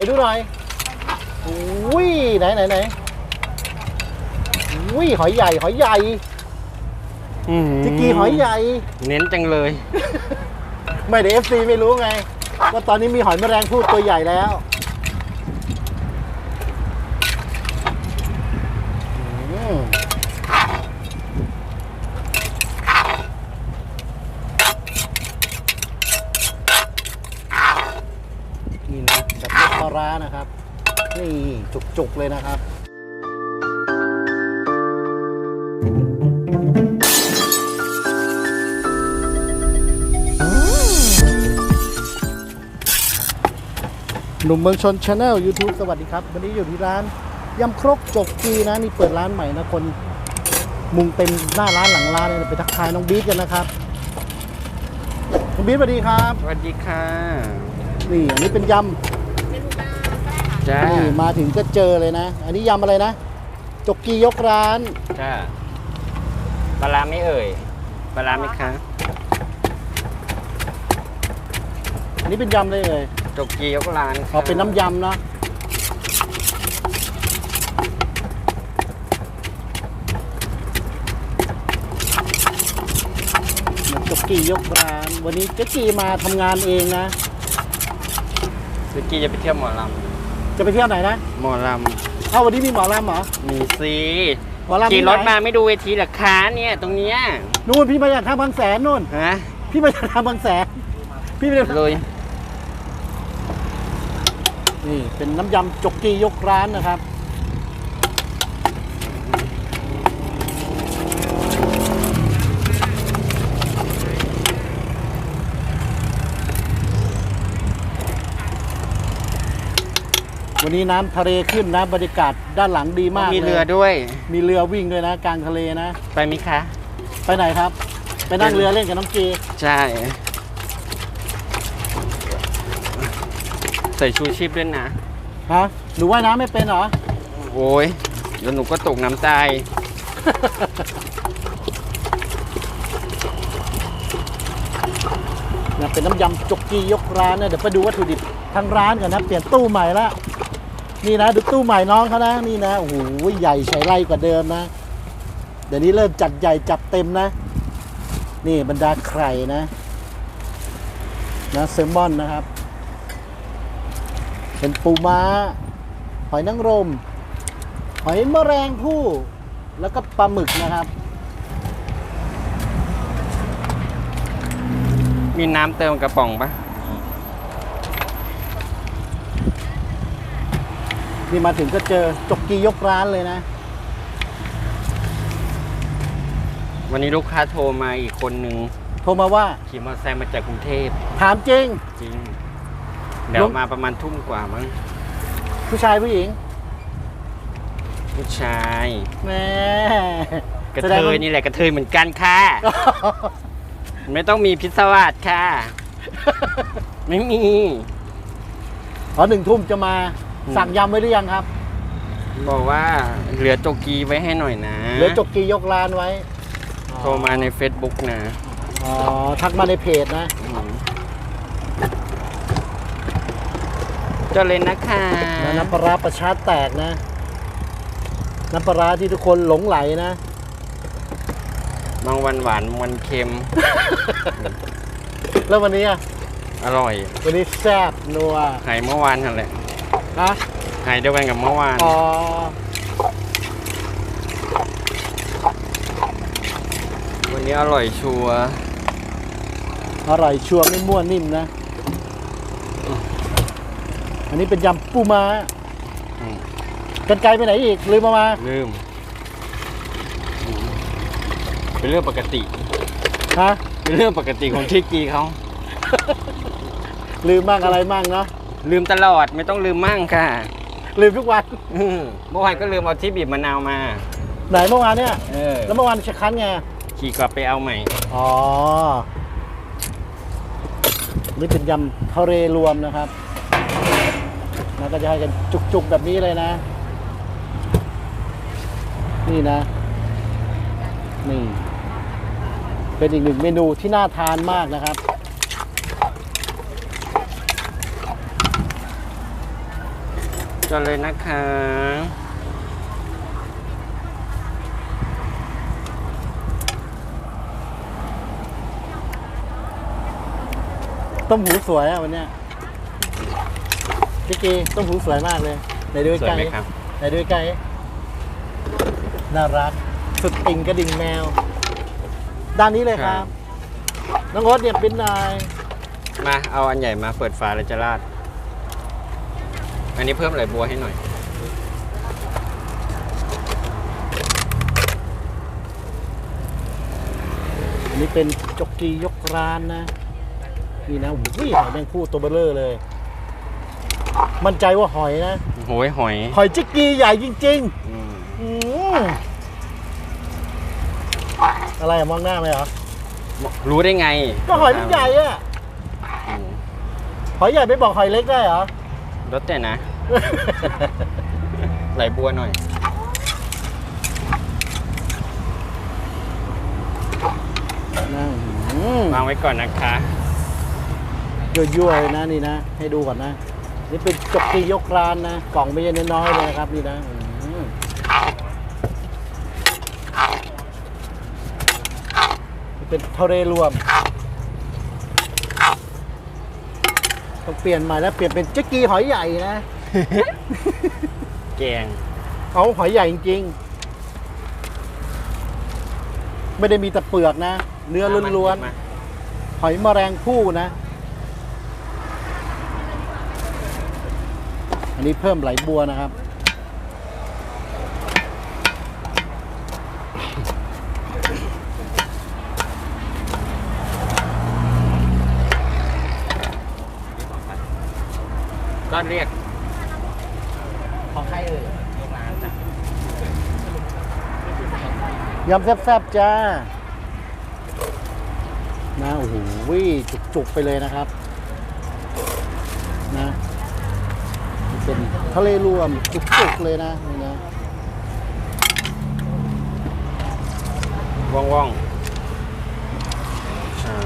ไปดูหน่อยอุ้ยไหนไหนไหนอุ้ยหอยใหญ่หอยใหญ่จิกกีหอยใหญ่ เน้นจังเลย ไม่ได้เอฟซีไม่รู้ไงว่าตอนนี้มีหอยแมลงภู่ตัวใหญ่แล้วอืมนี่นะแบบไม่ปลาร้านะครับ นี่ จุกๆเลยนะครับ หนุ่มเมืองชนชาแนล YouTube สวัสดีครับ วันนี้อยู่ที่ร้านยำครกจกกีนะ นี่เปิดร้านใหม่นะคน มุงเต็มหน้าร้านหลังร้านเลยไปทักทายน้องบีทกันนะครับน้องบีทสวัสดีครับ สวัสดีค่ะ นี่อันนี้เป็นย จ้าำนี่มาถึงก็เจอเลยนะ อันนี้ยำอะไรนะ จกกียกร้านจ้าปลาร้าไม่เอ่ยปลาร้าไหมคะอันนี้เป็นยำเลยเลยจกกียกร้านค่ะเอาเป็นน้ำยำนะจกกียกร้าน วันนี้เจ๊กีมาทำงานเองนะจกกีจะไปเที่ยวหมอล จะไปเที่ยวไหนนะำหมอลเอ้าวันนี้มีหมอลำเหรอำมีซีหมอลำขี่ที่ไหนรถมาไม่ดูเวทีเหรอคะเนี่ยตรงเนี้ยนู่นพี่มาจากทางบางแสนนู่น ฮะพี่มาจากทางบางแสน พี่ไม่ได้เลยนี่เป็นน้ำยำจกกียกร้านนะครับ วันนี้น้ำทะเลขึ้นนะบรรยากาศด้านหลังดีมากมีลยเรือด้วย มีเรือวิ่งด้วยนะ กลางทะเลนะ ไปไหมคะ ไปไหนครับ ไปนั่งเรือเล่นกับน้องกีใช่ ใส่ชูชีพด้วยนะ ฮะ หนูว่ายน้ำไม่เป็นเหรอ โอ้ยแล้วหนูก็ตกน้ำตาย นะเป็นน้ำยำจกกียกร้านนะเดี๋ยวไปดูวัตถุดิบทางร้านกันนะ เปลี่ยนตู้ใหม่ละ นี่นะดูตู้ใหม่น้องเขานะนี่นะโอ้โหใหญ่ใช้ไรกว่าเดิมนะ เดี๋ยวนี้เริ่มจัดใหญ่จัดเต็มนะ นี่บรรดาไข่นะนะเซลมอนนะครับ เป็นปูม้า หอยนางรม หอยแมลงภู่แล้วก็ปลาหมึกนะครับ มีน้ำเติมกระป๋องปะ นี่มาถึงก็เจอจกกียกร้านเลยนะ วันนี้ลูกค้าโทรมาอีกคนนึงโทรมาว่าขี่มอเตอร์ไซค์มาจากกรุงเทพถามจริง จริง เดี๋ยวลุงมาประมาณทุ่มกว่ามั้งผู้ชายผู้หญิง ผู้ชายแหม่กระแสเทดงว่ายนี่แหละกระเทยเหมือนกันค่ะ ไม่ต้องมีพิศวาสค่ะ ไม่มีอ๋อหนึ่งทุ่มจะมาอืม สั่งยำไว้หรือยังครับ บอกว่าเหลือโจกีไว้ให้หน่อยนะเหลือจกกียกร้านไว้โทรมาใน Facebook นะอ๋อทักมาในเพจนะ อืมเจะเลยนะคะนะน้ำปลาร้าประชาแตกนะ น้ำปลาร้าที่ทุกคนหลงไหลนะ บางวันหวานบางวันเค็ม แล้ววันนี้อะอร่อย วันนี้แซ่บนัวหายเมื่อวานนั่นแหละ ฮะหายเดียวกันกับเมื่อวาน อ๋อ วันนี้อร่อยชัวร์อร่อยชัวร์ไม่ม่วนนิ่มนะ อันนี้เป็นยำปูม้าอืม กันไกลไปไหนอีกลืมมามา ลืมอืมเป็นเรื่องปกติ ฮะ เป็นเรื่องปกติของที่กีเขาลืมมากอะไรมั่งเนาะ ลืมตลอดไม่ต้องลืมมั่งค่ะลืมทุกวันอืมเมื่อวานก็ลืมเอาที่บีบมะนาวมา ไหนเมื่อวานเนี่ย เออแล้วเมื่อวานจะคั้นไง ขี่กลับไปเอาใหม่ อ๋อ นี่เป็นยำทะเลรวมนะครับแล้วก็จะให้กันจุกๆแบบนี้เลยนะ นี่นะ นี่ เป็นอีกหนึ่งเมนูที่น่าทานมากนะครับ ก่อนเลยนะคะต้มหูสวยอะวันเนี้ยพี่กีต้มหูสวยมากเลยไหนดูสวยใกล้ไหมครับ ไหนดูใกล้น่ารัก สุดติ่งกระดิ่งแมว ด้านนี้เลยครับ น้องโอ๊ตเนี่ยเป็นนาย มาเอาอันใหญ่มาเปิดฝาเลยจะราด อันนี้เพิ่มไหลบัวให้หน่อย อันนี้เป็นจกกียกร้านนะ นี่นะโอ้โหหอยแมงผู้ตัวเบลเลอร์เลย มั่นใจว่าหอยนะ โหยหอยหอยจิกกีใหญ่จริง อืมๆ อืมอะไรอะมองหน้าไหมเหรอ รู้ได้ไงก็หอยมันใหญ่อะอืมหอยใหญ่ไม่บอกหอยเล็กได้เหรอรสแต่นะ ไหลบัวหน่อย นั่งอืมวางไว้ก่อนนะคะ ยั่วๆเลยนะนี่นะ ให้ดูก่อนนะ นี่เป็นจกกียกร้านนะ กล่องไม่ใช่น้อยๆเลยนะครับนี่นะอืมนี่เป็นทะเลรวม ต้องเปลี่ยนใหม่แล้วเปลี่ยนเป็นจิกกีหอยใหญ่นะ แกงเอาหอยใหญ่จริงๆ ไม่ได้มีแต่เปลือกนะ เนื้อล้วนมาๆหอยแมลงภู่นะ อันนี้เพิ่มไหลบัวนะครับ ก็เรียก ของใครเอ่ย ลูกร้านจ้ะ ยำแซ่บๆจ้านะโอ้โหจุกๆไปเลยนะครับนะนี่เป็นทะเลรวมจุกๆเลยนะนี่นะว่องว่องอ่า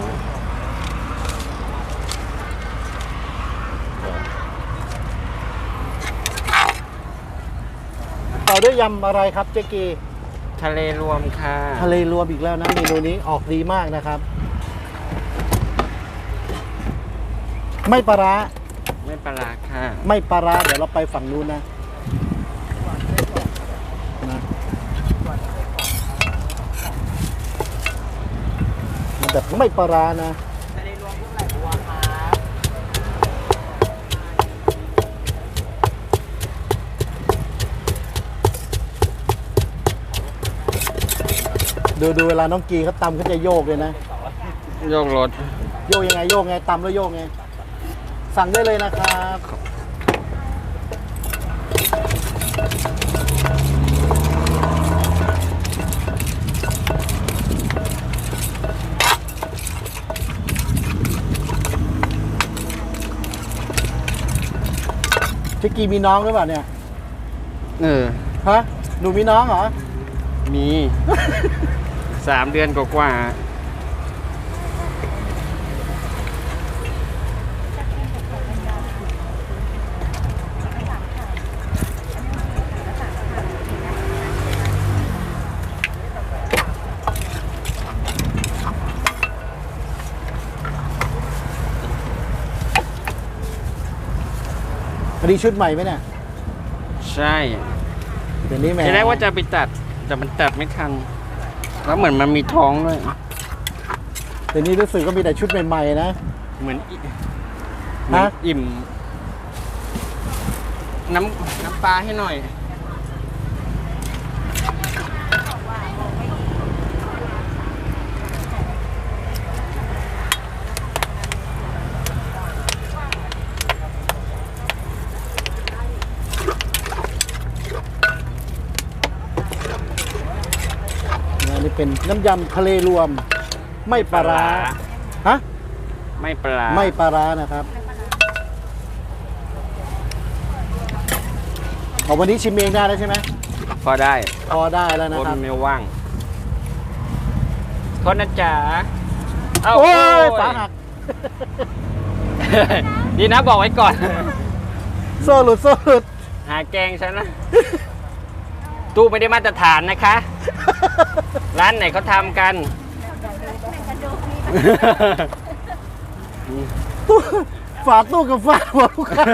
ต่อด้วยยำอะไรครับเจ๊กี ทะเลรวมค่ะทะเลรวมอีกแล้วนะเมนูนี้ออกดีมากนะครับ ไม่ปลาร้าไม่ปลาร้าค่ะไม่ปลาร้าเดี๋ยวเราไปฝั่งนู้นนะนะมันแบบไม่ปลาร้านะ ดูดูเวลาน้องกีเขาตำเขาจะโยกเลยนะ โยกรถโยกยังไงโยกไงตำแล้วโยกไง สั่งได้เลยนะครับเจ๊กีมีน้องหรือเปล่าเนี่ย เออ ฮะ หนูมีน้องเหรอ มี สามเดือนกว่าๆอันนี้ชุดใหม่ไหมเนี่ย ใช่เดี๋ยวนี้แหม่ ทีแรกว่าจะไปตัด แต่มันตัดไม่ทัน แล้วเหมือนมันมีท้องด้วย เดี๋ยวนี้รู้สึกก็มีแต่ชุดใหม่ๆนะ เหมือนอิเหมือนฮะอิ่ม น้ำน้ำปลาให้หน่อย อั นนี้เป็นน้ำยำทะเลรวม ไม่ปลาร้าฮะไม่ปลาร้าไม่ปลาร้านะครับเอาวันนี้ชิมเองได้แล้วใช่ไหมพอได้พอได้แล้วนะคนครับไม่ว่างโทษนะจ๊ะเาโอ้ยโอ้ฝาหัก ดีนะบอกไว้ก่อน โซ่หลุดโซ่หลุดหาแกงฉันนะ ตู้ไม่ได้มาตรฐานนะคะ ร้านไหนเขาทำกันตู้ฝากตู้กับฝากหัวลูกค้า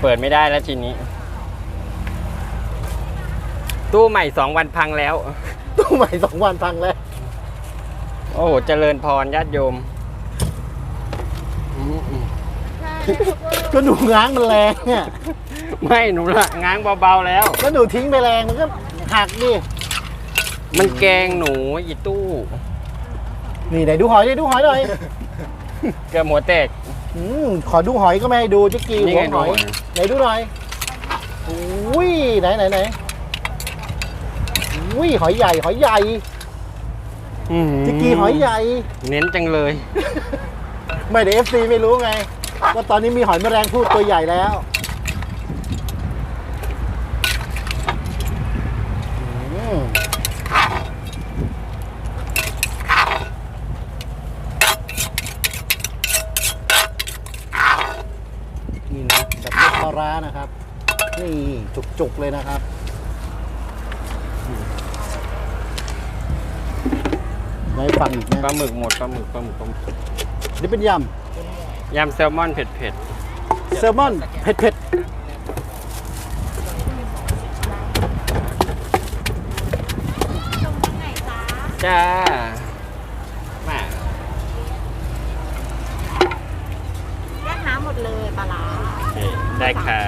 เปิดไม่ได้แล้วทีนี้ ตู้ใหม่สองวันพังแล้ว ตู้ใหม่สองวันพังแล้ว โอ้โห เจริญพรญาติโยมอืม ก็หนูง้างมันแรงเนี่ยไม่หนูละง้างเบาๆแล้วแล้วหนูทิ้งไปแรงมันก็หักดิมันแกงหนูอีตู้ นี่ไหนดูหอยดิดูหอยหน่อยเกือบหัวแตกอืมขอดูหอยก็ไม่ให้ดูจิกกี้นี่หัวไงหอยดูหอยไหนดูหน่อยอุ้ยไหนไหนไหนอุ้ยหอยใหญ่หอยใหญ่จิกกี้หอยใหญ่ เน้นจังเลย ไม่เดี๋ยวเอฟซีไม่รู้ไง ว่าตอนนี้มีหอยแมลงภู่ตัวใหญ่แล้วอืมนี่นะแบบเล็กปลาร้านะครับ นี่จุกๆเลยนะครับไว้ฟังอีกปลานะหมึกหมดปลาหมึกปลาหมึกปลาหมึก นี่เป็นย ยำแซลมอนเผ็ดำแซลมอนเผ็ดๆจ้า มาแยกน้ำหมดเลยปลาร้าโอเคได้ค่ะ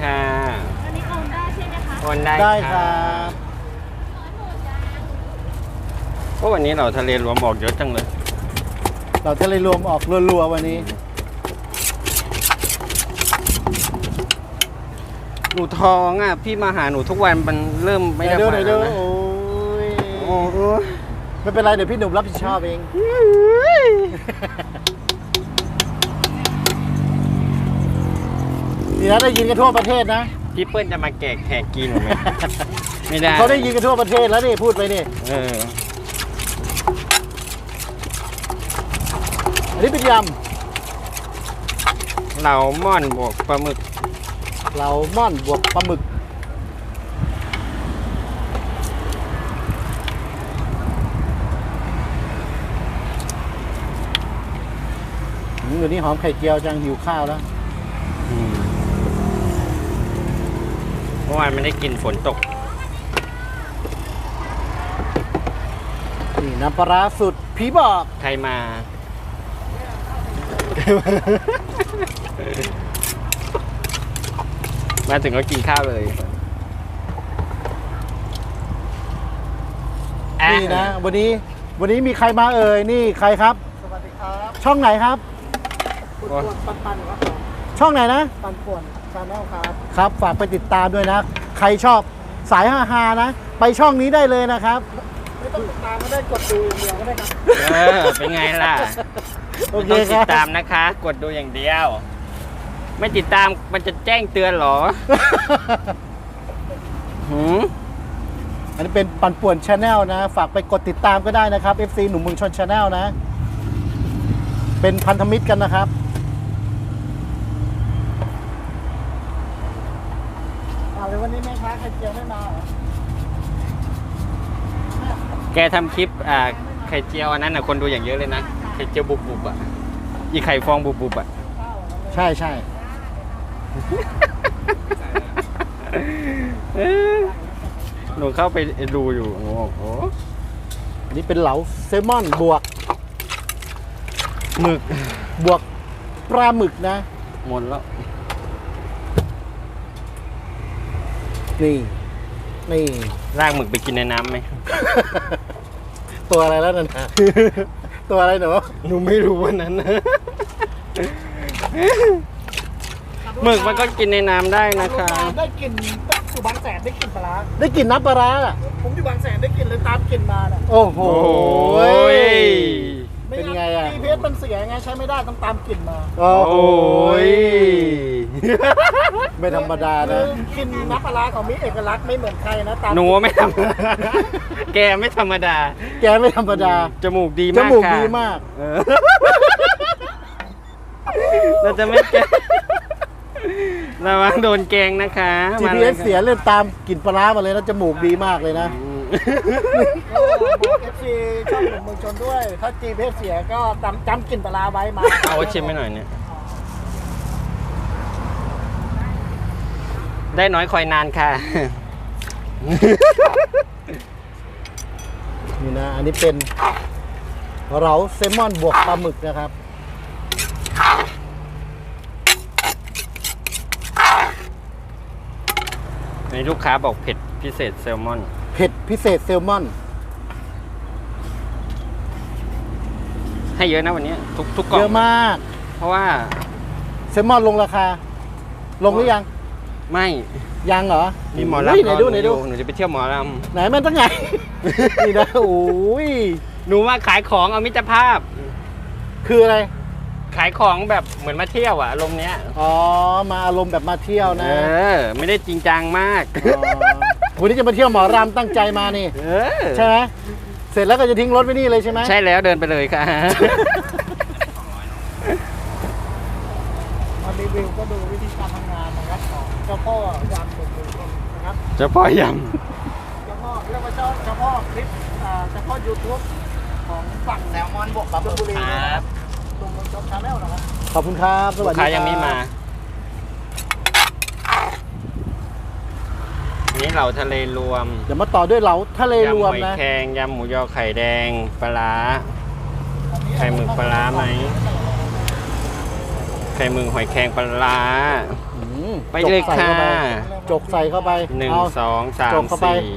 ค่ะอันนี้โอนได้ใช่ไหมคะโอนได้ๆได้ค ค่ะรับโอ้วันนี้เราทะเลรวมออกเยอะจังเลย เราจะเลยรวมออกรัวๆวันนี้หนูทองอะพี่มาหาหนูทุกวันมันเริ่มไม่ได้ไหนดูมาไหนดูแล้วนะโอ้ยโอ้โหไม่เป็นไรเดี๋ยวพี่หนุ่มรับผิดชอบเอง นี่นะได้ยินกันทั่วประเทศนะพี่เปิ้ลจะมาแกกแขกกินหนูไหม ไม่ได้เขาได้ยินกันทั่วประเทศแล้วนี่พูดไปนี่ เออ อันนี้เป็นยเหลาม่อนบวกปลาหมึกำเหลาม่อนบวกปลาหมึก อืมเดี๋ยวนี้หอมไข่เจียวจังหิวข้าวแล้ว เมื่อวานไม่ได้กินฝนตก นี่น้ำปลาร้าสุดผีบอกใครมา มาถึงก็กินข้าวเลยอ่นี่นะ วันนี้วันนี้มีใครมาเอ่ยนี่ใครครับ สวัสดีครับช่องไหนครับคุณปวนปันปันครับผมช่องไหนนะ ปันป่วนชาแนลครับ ครับ ฝากไปติดตามด้วยนะ ใครชอบสายฮาฮาๆนะ ไปช่องนี้ได้เลยนะครับ ไม่ต้องติดตามก็ได้กดดูอย่างเดียวก็ได้ครับ เออ เป็นไงล่ะ โอเคต้องคติรัดบตามนะคะ กดดูอย่างเดียว ไม่ติดตามมันจะแจ้งเตือนเหรอ หืมอันนี้เป็นปันป่วนชาแนลนะ ฝากไปกดติดตามก็ได้นะครับ FC หนุ่มเมืองชนชาแนลนะ เป็นพันธมิตรกันนะครับ เอาเลยวันนี้แม่ค้าไข่เจียวไม่มาเหรอแกทำคลิป อ่าไข่เจียวอันนั้นน่ะคนดูอย่างเยอะเลยนะไข่เจียวบุบบุบๆอะอีไข่ฟองบุบบุบๆอะใช่ใช่หนูเข้าไปดูอยู่โอ้โหอันนี้เป็นเหลาเซลมอนบวกหมึกบวกปลาหมึกนะ หมดแล้วนี่ นี่ลากหมึกไปกินในน้ำไหม ตัวอะไรแล้วนั่นนะ ตัวอะไรหนูหนูไม่รู้วันนั้นนะหมึกมันก็กินในน้ำได้นะคะ ได้กลิ่นอยู่บางแสนได้กลิ่นปลาร้าได้กลิ่นน้ำปลาร้าอะผมอยู่บางแสนได้กลิ่นเลยตามกลิ่นมาน่ะโอ้โหโอ้ยม่ เป็นไงอะตีเพชรมันเสียไงใช้ไม่ได้ต้องตามกลิ่นมาโอ้โอ้ยไม่ธรรมดาคืนะอกลินน้ำปลาร้าของมิเอกลักษณ์ไม่เหมือนใครนะตามหนูไม่ธรรมดาแกไม่ธรรมดา แกไม่ธรรมดา จมูกดีจมากมูกค่ะดีมาก เออเราจะไม่แกล้งระวังโดนแกงนะคะมาล GPS ค่ะเสียเล่นตามกลิ่นปลาร้ามาเลยนะจมูกดีมากเลยนะอืมบอกเอฟซีช่องหนุ่มเมืองชนด้วย ถ้าจีเพเสียก็จำจำกลิ่นปลาร้าไว้มาเอาไว้ชิมให้หน่อยเนี่ย ได้น้อยคอยนานค่ะ นี่นะ อันนี้เป็นเราเซลมอนบวกปลาหมึกนะครับ ในลูกค้าบอกเผ็ดพิเศษแซลมอน เผ็ดพิเศษเซลมอน ให้เยอะนะวันนี้ ทุกทุกกล่องเยอะมาก เพราะว่าเซลมอนลงราคา ลงหรือยัง ไม่ยังเหรอมีหมอเฮ้ยลำไหนรอดูไหนดูอยู่หนูจะไปเที่ยวหมอลไหนมันตั้งไงนี่นะโอ้ยำหนูว่าขายของเอามิตรภาพ คืออะไร ขายของแบบเหมือนมาเที่ยวอะอารมณ์เนี้ยอ๋อมาอารมณ์แบบมาเที่ยวเอนะอไม่ได้จริงจังมากอ๋อวันนี้จะมาเที่ยวหมอรามตั้งใจมานี่เออใช่ไหม เสร็จแล้วก็จะทิ้งรถไว้นี่เลยใช่ไหมใช่แล้วเดินไปเลยค่ะ มารีวิวก็ดูวิธีการทำงานนะครับของเจ้าพ่อยามสุดนะครับเจะพ่อยเจ้าพ่อเรียกว่าเจ้าเจ้าพ่อคลิปอ่าเจ้าพ่อยูทูบของฝั่งแซลมอนบวกกับบุรีำครับตรงเมืองชนชาแนลนะครับขอบคุณครับสลูวัสกดีค้ารับยังไม่มา นี่เหล่าทะเลรวมเดี๋ยวมาต่อด้วยเหลาทะเลรวมยำหอยนะแครงยำหมูยอไข่แดงปลาร้าไข่หมึกปลาร้าไหมไข่หมึกหอยแครงปลาร้า อืมไปเลยจกใส่ข้าไปค่ะ จกใส่เข้าไปหนึ่งเอา สองสาจมกเข้าไป สี่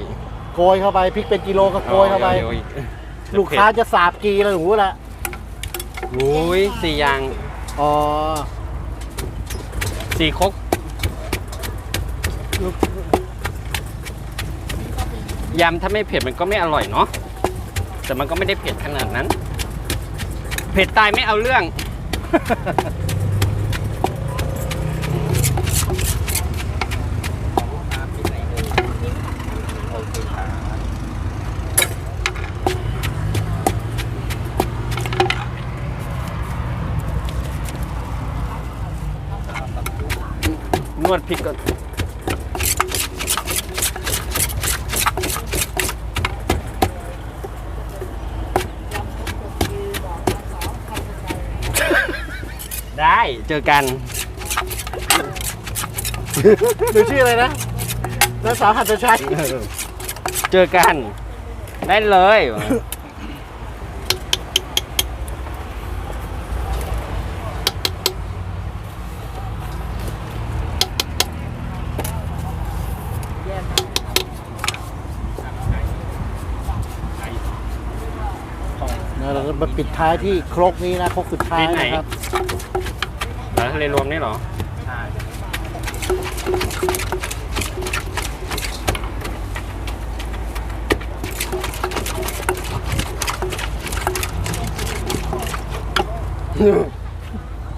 โกยเข้าไปพริกเป็นกิโลก็โกยเข้าไปอดี๋วอีกลูกค้าจะสาบกีแล้วหนูละโอ้ยสี่อย่างอ๋อสี่ครก ยำถ้าไม่เผ็ดมันก็ไม่อร่อยเนาะแต่มันก็ไม่ได้เผ็ดขนาดนั้น เผ็ดตายไม่เอาเรื่อง นวดพริกก่อน ได้ เจอกัน หนูชื่ออะไรนะนางสาวหัตถชัยเจอกัน ได้เลย นะเราจะมาปิดท้ายที่ครกนี้นะครกสุดท้ายที่ไหนนะครับเหรอ ทะเลรวมนี่เหรอ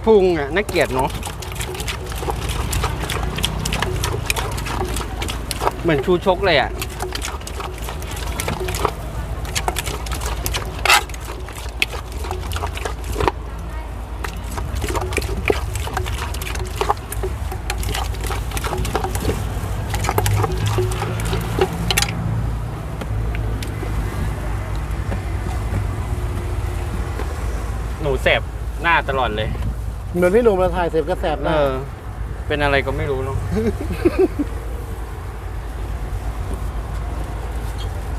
พุงอะน่าเกลียดเนาะเหมือนชูชกเลยอะาตลอดเลย เหมือนพี่หนุ่มเราถ่ายเสร็จก็แสบหเอน้าอ เป็นอะไรก็ไม่รู้เนาะ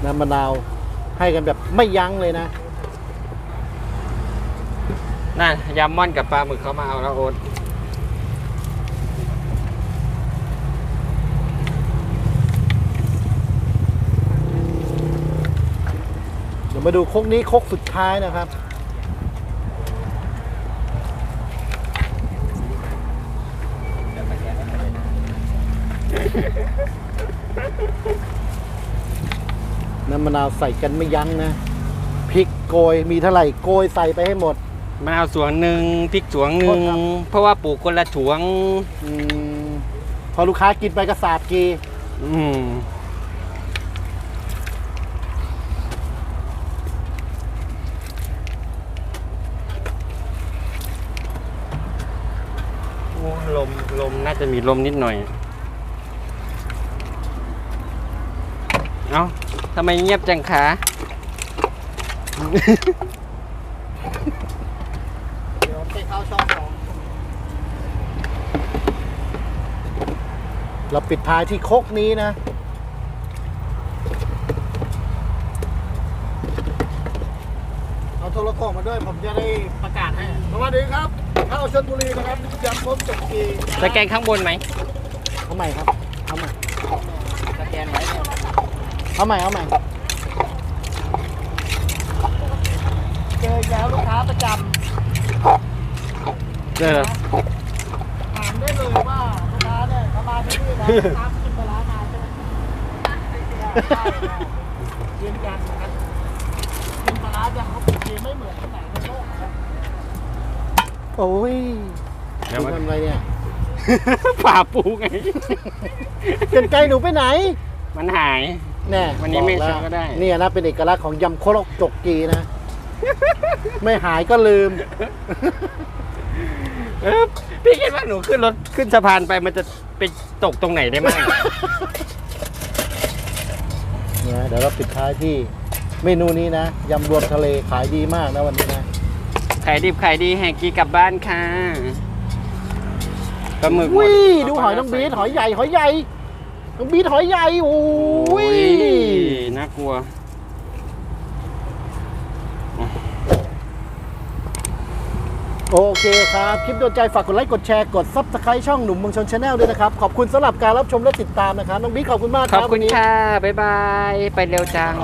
น้ำมะนาวให้กันแบบไม่ยั้งเลยนะ น่ะยำม่อนกับปลาหมึกเขามาเอาแล้วโอ๊ตเดี๋ยวมาดูครกนี้ครกสุดท้ายนะครับ น้ำมะนาวใส่กันไม่ยั้งนะพริกโกยมีเท่าไหร่โกยใส่ไปให้หมด มะนาวสวงหนึ่งพริกสวงหนึ่งโทษครับ เพราะว่าปลูกคนละถวงอืมพอลูกค้ากินไปก็สาดกีอืมโอ้ลมลมน่าจะมีลมนิดหน่อย เอ้าทำไมเงียบจังคะ เดี๋ยวไปเข้าช่องสองเราปิดท้ายที่โคกนี้นะ เอาโทรโขงมาด้วยผมจะได้ประกาศให้ สวัสดีครับ เข้าชลบุรีนะครับยำครบจบกีสแกนข้างบนไหม เอาใหม่ครับ เอาใหม่ สแกนไว้ เนี่ยเอาใหม่ เอาใหม่ เจออีกแล้วลูกค้าประจเออำถามได้เลยว่าลูกค้าเนี่ยเขามาที่นี่นะลูกค้ากินปลาร้ามาใช่ไหมใช่ครับยืนยันนะครับกินปลาร้ายำครบจบกีไม่เหมือนที่ไหนในโลกนะครับโอ้ยเดี๋ยวดูมันทำอะไรเนี่ยฝ่าปูไง กันไกลหนูไปไหน มันหาย แน่วันนี้ไม่บอกแล้วใช้ก็ได้ เนี่ยนะเป็นเอกลักษณ์ของยำโครกจกกีนะ ไม่หายก็ลืม เออพี่คิดว่าหนูขึ้นรถขึ้นสะพานไปมันจะไปตกตรงไหนได้มั่งเนี่ยเดี๋ยวเราปิดท้ายที่เมนูนี้นะยำรวมทะเลขายดีมากนะวันนี้นะขายดิบขายดีแหกกีกลับบ้านค่ะปลาหมึกหมดวิดูหอยน้องบีทหอยใหญ่หอยใหญ่ น้องบีทหอยใหญ่โอ้โอ้ยยน่ากลัวโอเคครับ คลิปโดนใจฝากกดไลค์ กดแชร์ กดซับสไคร t ช่องหนุ่มเมืองชนชาแนลด้วยนะครับ ขอบคุณสำหรับการรับชมและติดตามนะครับ น้องบีทขอบคุณมากคขรัอบบคุณวันนี้ค่ะ บ๊ายบาย ไปเร็วจัง